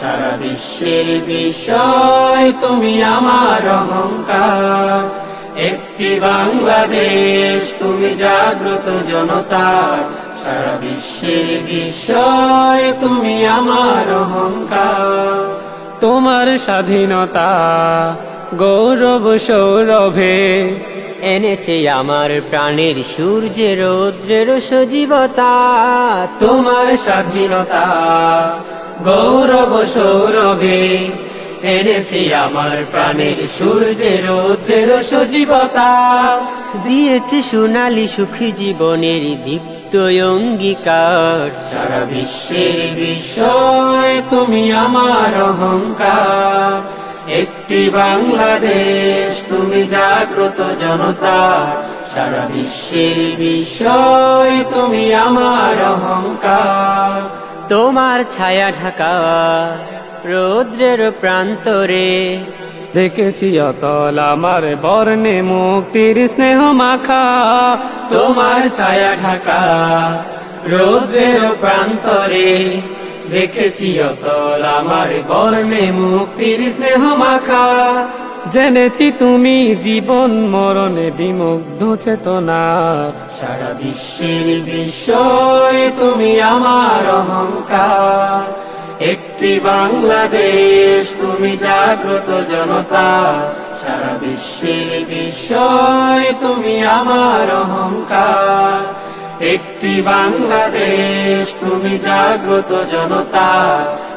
সারা বিশ্বের বিষয়, তুমি আমার অহংকার। একটি বাংলাদেশ, তুমি জাগ্রত জনতা। সারা বিশ্বের বিষয়, তুমি আমার অহংকার। তোমার স্বাধীনতা, গৌরব সৌরভে এনেছে আমার প্রাণের সূর্যের রৌদ্রের সজীবতা। তোমার স্বাধীনতা গৌরব সৌরভে এনেছি আমার প্রাণের সূর্যের রৌদ্রের সজীবতা। দিয়েছি সোনালি সুখী জীবনের দীপ্ত অঙ্গীকার। সারা বিশ্বের বিষয় তুমি আমার অহংকার। একটি বাংলাদেশ, তুমি জাগ্রত জনতা। সারা বিশ্বের বিষয় তুমি আমার অহংকার। তোমার ছায়া ঢাকা, রৌদ্রের প্রান্তরে। দেখেছি অতল আমার বর্ণে মুক্তির স্নেহ মাখা। তোমার ছায়া ঢাকা, রৌদ্রের প্রান্তরে। দেখেছি অতল আমার বর্ণে মুক্তির স্নেহ মাখা। জেনেছি তুমি জীবন মরণে বিমুগ্ধ চেতনা। সারা বিশ্বের বিষয় তুমি আমার অহংকার। একটি বাংলাদেশ, তুমি জাগ্রত জনতা। সারা বিশ্বের বিষয় তুমি আমার অহংকার। একটি বাংলাদেশ, তুমি জাগ্রত জনতা।